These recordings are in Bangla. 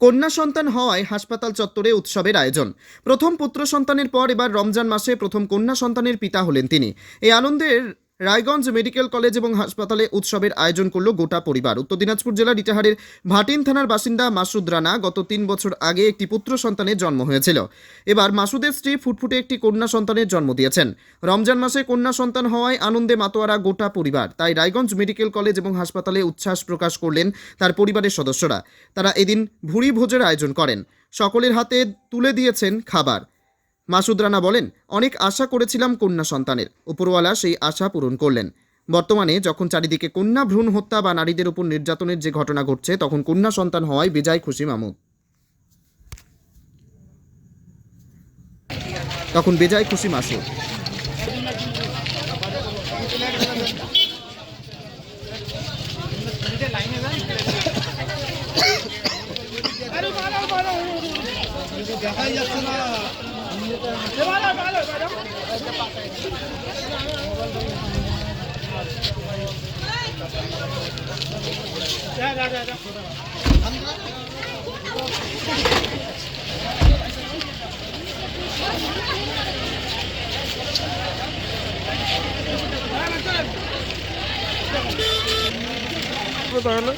কন্যা সন্তান হওয়ায় হাসপাতাল চত্বরে উৎসবের আয়োজন। প্রথম পুত্র সন্তানের পর এবার রমজান মাসে প্রথম কন্যা সন্তানের পিতা হলেন তিনি। এই আনন্দের রায়গঞ্জ মেডিকেল কলেজ এবং হাসপাতালে উৎসবের আয়োজন করল গোটা পরিবার। উত্তর দিনাজপুর জেলার ইটাহারের ভাটিন থানার বাসিন্দা মাসুদ রানা গত তিন বছর আগে একটি পুত্র সন্তানের জন্ম হয়েছিল। এবার মাসুদের স্ত্রী ফুটফুটে একটি কন্যা সন্তানের জন্ম দিয়েছেন। রমজান মাসে কন্যা সন্তান হওয়ায় আনন্দে মাতোয়ারা গোটা পরিবার। তাই রায়গঞ্জ মেডিকেল কলেজ এবং হাসপাতালে উচ্ছ্বাস প্রকাশ করলেন তার পরিবারের সদস্যরা। তারা এদিন ভুরি ভোজের আয়োজন করেন। সকলের হাতে তুলে দিয়েছেন খাবার। মাসুদ রানা বলেন, অনেক আশা করেছিলাম কন্যা সন্তানের। উপরওয়ালা সেই আশা পূরণ করলেন। বর্তমানে যখন চারিদিকে কন্যা ভ্রূণ হত্যা বা নারীদের উপর নির্যাতনের যে ঘটনা ঘটছে, তখন কন্যা সন্তান হওয়ায় বেজায় খুশি মামুদ তখন বেজায় খুশি মাসুদ। তাহলে?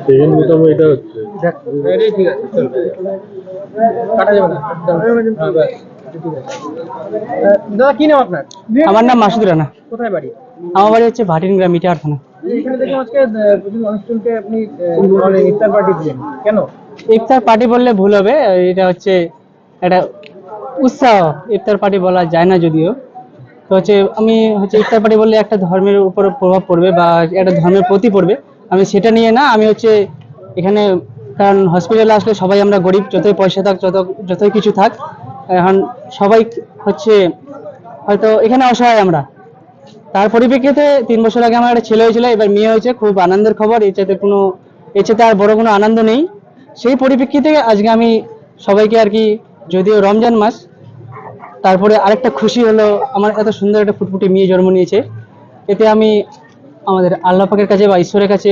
সেকেন্ড বোতাম এটা হচ্ছে। ঠিক আছে কাটা যাবে না হ্যাঁ, আছে। আহ, দাদা কি নাম আপনার? আমার নাম মাসুদ রানা। কোথায় বাড়ি? আমার বাড়ি হচ্ছে ভাটিন গ্রাম ইটার থানা এখানে দেখলাম আজকে আহ, প্রথম অনুষ্ঠানকে আপনি ইফতার পার্টি দিলেন। কেন? ইফতার পার্টি বললে ভুল হবে, এটা হচ্ছে একটা উৎসাহ, ইফতার পার্টি বলা যায় না যদিও। তো হচ্ছে আমি হচ্ছে ইফতার পার্টি বললে একটা ধর্মের উপর প্রভাব পড়বে বা একটা ধর্মের প্রতি পড়বে। আমি সেটা নিয়ে না, আমি হচ্ছে এখানে, কারণ হসপিটালে আসলে সবাই আমরা গরিব, যতই পয়সা থাক, যত, যতই কিছু থাক, এখন সবাই হচ্ছে হয়তো এখানে অসহায় আমরা। তার পরিপ্রেক্ষিতে তিন বছর আগে আমার একটা ছেলে হয়েছিল, এবার মেয়ে হয়েছে, খুব আনন্দের খবর এটাতে কোনো এটাতে আর বড় কোনো আনন্দ নেই। সেই পরিপ্রেক্ষিতে আজকে আমি সবাইকে আর কি যদিও রমজান মাস তারপরে আরেকটা খুশি হলো আমার এত সুন্দর একটা ফুটফুটি মেয়ে জন্ম নিয়েছে। এতে আমি আমাদের আল্লাহ পাকের কাছে বা ঈশ্বরের কাছে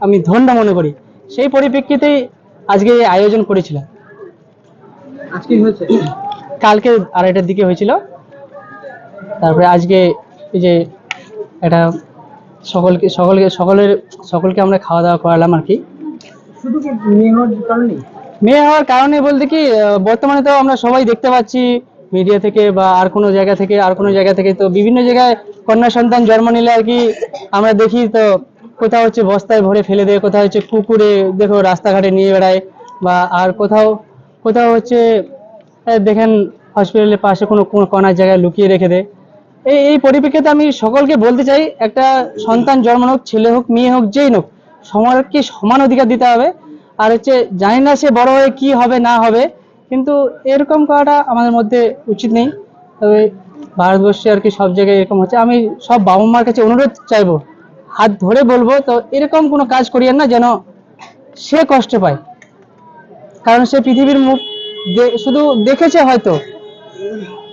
আমি ধন্য মনে করি। সেই পরিপ্রেক্ষিতেই আজকে এই আয়োজন করেছিলাম। আজকে হয়েছে? কালকে আড়াইটার দিকে হয়েছিল। তারপরে আজকে এই যে এটা সকলকে সকলকে সকলের সকলকে আমরা খাওয়া দাওয়া করালাম আর কি। মেয়ে হওয়ার কারণে বলতে কি বর্তমানে তো আমরা সবাই দেখতে পাচ্ছি মিডিয়া থেকে বা আর কোনো জায়গা থেকে, আর কোনো জায়গা থেকে তো বিভিন্ন জায়গায় কন্যা সন্তান জন্ম নিলে আর কি আমরা দেখি তো কোথাও হচ্ছে বস্তায় ভরে ফেলে দেয়, কোথাও হচ্ছে পুকুরে দেখো রাস্তাঘাটে নিয়ে বেড়ায় বা আর কোথাও কোথাও হচ্ছে দেখেন হসপিটালের পাশে কোনো কোনো কণার জায়গায় লুকিয়ে রেখে দেয়। এই এই পরিপ্রেক্ষিতে আমি সকলকে বলতে চাই, একটা সন্তান জন্ম হোক, ছেলে হোক, মেয়ে হোক, যেই হোক সমাজকে সমান অধিকার দিতে হবে। আর হচ্ছে জানি না সে বড় হয়ে কি হবে, না হবে, কিন্তু এরকম করাটা আমাদের মধ্যে উচিত নেই। তবে ভারতবর্ষে আর কি সব জায়গায় এরকম হচ্ছে। আমি সব বাবা মার কাছে অনুরোধ চাইব, হাত ধরে বলব, তো এরকম কোনো কাজ করিয়েন না যেন সে কষ্ট পায়। কারণ সে পৃথিবীর মুখ শুধু দেখেছে হয়তো,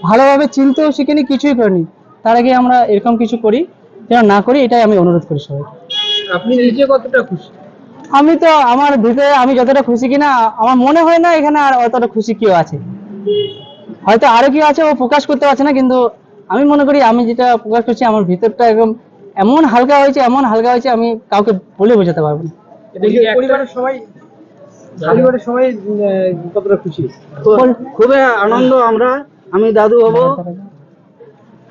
ভালোভাবে চিনতেও শিখিনি, কিছুই করিনি। তার আগে আমরা এরকম কিছু করি, যেন না করি, এটাই আমি অনুরোধ করি সবাইকে। আপনি নিজে কতটা খুশি? আমি তো আমার ভিতরে আমি যতটা খুশি কিনা আমার মনে হয় না এখানে আর অতটা খুশি কেউ আছে। হয়তো আরও কেউ আছে ও প্রকাশ করতে পারছে না কিন্তু আমি মনে করি আমি যেটা প্রকাশ করছি আমার ভিতরটা একদম এমন হালকা হয়েছে এমন হালকা হয়েছে আমি কাউকে বলে বোঝাতে পারব না। পরিবারের সবাই পরিবারের সবাই কতটা খুশি? খুবই আনন্দ আমরা আমি দাদু হব।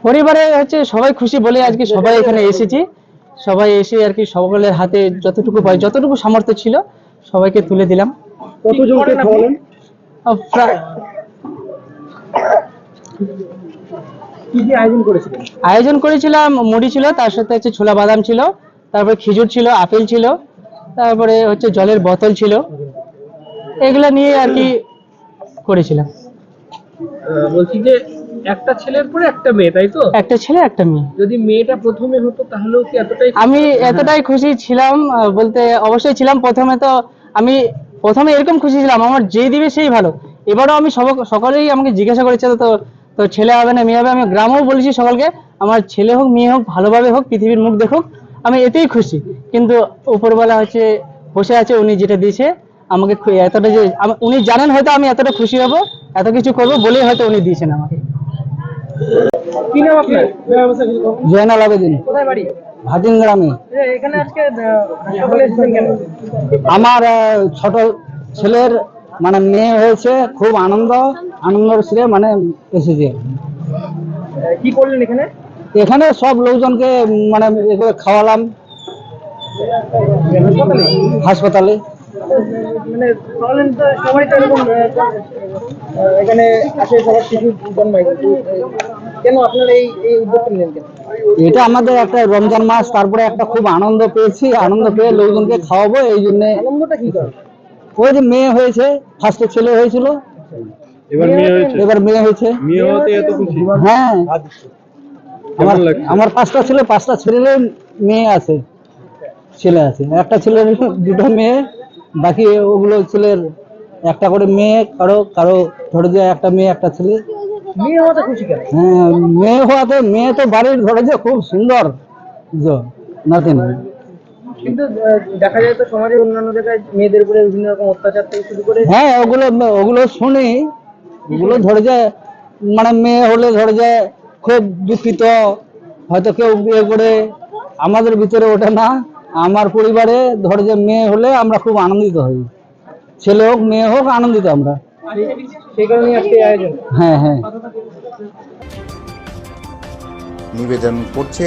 পরিবারে হচ্ছে সবাই খুশি বলে আজকে সবাই এখানে এসেছি। সবাই এসে আর কি সকলের হাতে যতটুকু পাই যতটুকু সামর্থ্য ছিল সবাইকে তুলে দিলাম। কতজনকে খাওয়ালেন? প্রায় কি কি আয়োজন করেছিলেন? আয়োজন করেছিলাম মুড়ি ছিল তার সাথে হচ্ছে ছোলা বাদাম ছিল তারপরে খেজুর ছিল আপেল ছিল তারপরে হচ্ছে জলের বোতল ছিল। এগুলা নিয়ে আর কি করেছিলাম। বলছি যে একটা ছেলের পরে একটা মেয়ে তাই তো? একটা ছেলে একটা মেয়ে। যদি মেয়েটা প্রথমে হতো তাহলেও কি এতটাই আমি এতটাই খুশি ছিলাম বলতে অবশ্যই ছিলাম। প্রথমে তো আমি প্রথমে এরকম খুশি ছিলাম আমার যে দিবে সেই ভালো। এবারও আমি সব সকলেই আমাকে জিজ্ঞাসা করেছে তো তো ছেলে হবে না মেয়ে হবে? আমি গ্রামেও বলেছি সকলকে আমার ছেলে হোক মেয়ে হোক ভালোভাবে হোক পৃথিবীর মুখ দেখুক আমি এতেই খুশি। কিন্তু উপরবেলা হচ্ছে বসে আছে উনি যেটা দিয়েছে আমাকে এতটা যে উনি জানেন হয়তো আমি এতটা খুশি হব এত কিছু করব বলেই হয়তো উনি দিয়েছেন আমাকে। কি নাম আপনার? জয়নাল আবেদিন। কোথায় বাড়ি? গ্রামে এখানে আজকে আমার ছোট ছেলের মানে মেয়ে হয়েছে খুব আনন্দ আনন্দ ছেলে মানে এসেছে। কি করলেন এখানে? এখানে সব লোকজনকে মানে এ করে খাওয়ালাম। হাসপাতালে? মানে এখানে আসে সবার শিশু জন্মায়। কেন আপনারা এই এই উদ্যোগটা নিলেন কেন? এটা আমাদের একটা রমজান মাস তারপরে একটা খুব আনন্দ পেয়েছি। আনন্দ পেয়ে লোকজনকে খাওয়াবো এই জন্য আনন্দটা কি করে ওই যে মেয়ে হয়েছে ফার্স্টে ছেলে হয়েছিল। এবার মেয়ে হয়েছে? এবার মেয়ে হয়েছে। মেয়ে হতে এত খুশি? হ্যাঁ। আমার আমার পাঁচটা ছেলে পাঁচটা ছেলেরই মেয়ে আছে ছেলে আছে। একটা ছেলের দুটো মেয়ে বাকি ওগুলো ছেলের একটা করে মেয়ে কারও কারও ধরে যে একটা মেয়ে একটা ছেলে। মেয়ে হওয়াতে খুশি কেন? হ্যাঁ মেয়ে হওয়াতে মেয়ে তো বাড়ির ধরে যে খুব সুন্দর যে নাতিন। কিন্তু দেখা যায় তো সমাজের অন্যান্য জায়গায় মেয়েদের উপরে বিভিন্ন রকম অত্যাচার থেকে শুরু করে হ্যাঁ ওগুলো ওগুলো শুনি ওগুলো ধরে যে মানে মেয়ে হলে ধরে যে খুব দুঃখিত হয়তো কেউ বিয়ে করে আমাদের ভিতরে ওঠে না আমার পরিবারে ধরে যে মেয়ে হলে আমরা খুব আনন্দিত হই। ছেলে হোক মেয়ে হোক আনন্দিত আমরা। সেই কারণেই আজকে আয়োজন। হ্যাঁ হ্যাঁ। নিবেদন করছে